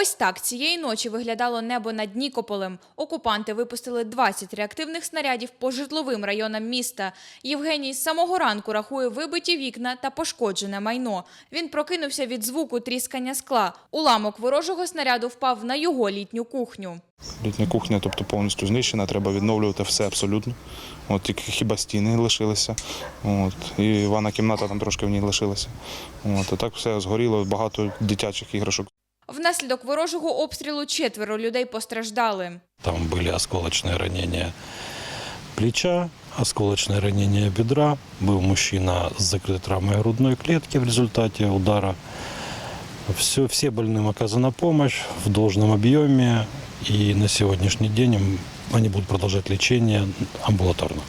Ось так цієї ночі виглядало небо над Нікополем. Окупанти випустили 20 реактивних снарядів по житловим районам міста. Євгеній з самого ранку рахує вибиті вікна та пошкоджене майно. Він прокинувся від звуку тріскання скла. Уламок ворожого снаряду впав на його літню кухню. Літня кухня, тобто повністю знищена, треба відновлювати все абсолютно. От тільки хіба стіни лишилися. От, і ванна кімната там трошки в ній лишилася. От, а так все згоріло, багато дитячих іграшок. Внаслідок ворожого обстрілу четверо людей постраждали. Там были осколочные ранения плеча, осколочное ранение бедра. Был мужчина с закрытой травмой грудной клетки в результате удара. Все, все больным оказана помощь в должном объеме. И на сегодняшний день им- они будут продолжать лечение амбулаторно.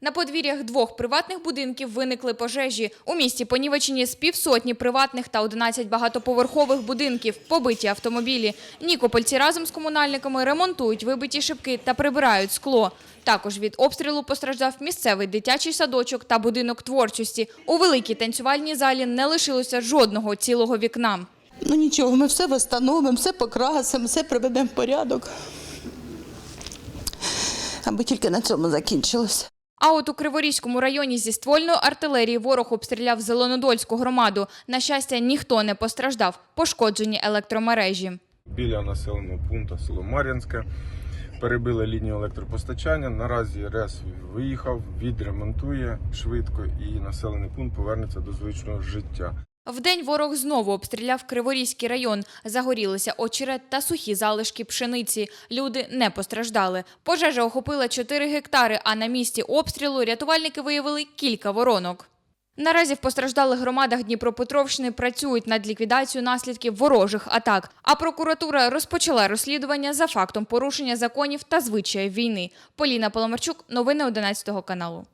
На подвір'ях двох приватних будинків виникли пожежі. У місті понівечені з півсотні приватних та 11 багатоповерхових будинків, побиті автомобілі. Нікопольці разом з комунальниками ремонтують вибиті шибки та прибирають скло. Також від обстрілу постраждав місцевий дитячий садочок та будинок творчості. У великій танцювальній залі не лишилося жодного цілого вікна. Ну нічого, ми все встановимо, все покрасимо, все приведемо в порядок. Аби тільки на цьому закінчилося. А от у Криворізькому районі зі ствольної артилерії ворог обстріляв Зеленодольську громаду. На щастя, ніхто не постраждав. Пошкоджені електромережі. біля населеного пункту село Мар'янське. Перебили лінію електропостачання. Наразі РЕС виїхав, відремонтує швидко і населений пункт повернеться до звичного життя. Вдень ворог знову обстріляв Криворізький район. Загорілися очерет та сухі залишки пшениці. Люди не постраждали. Пожежа охопила 4 гектари, а на місці обстрілу рятувальники виявили кілька воронок. Наразі в постраждалих громадах Дніпропетровщини працюють над ліквідацією наслідків ворожих атак. А прокуратура розпочала розслідування за фактом порушення законів та звичаїв війни. Поліна Поломарчук, новини 11 каналу.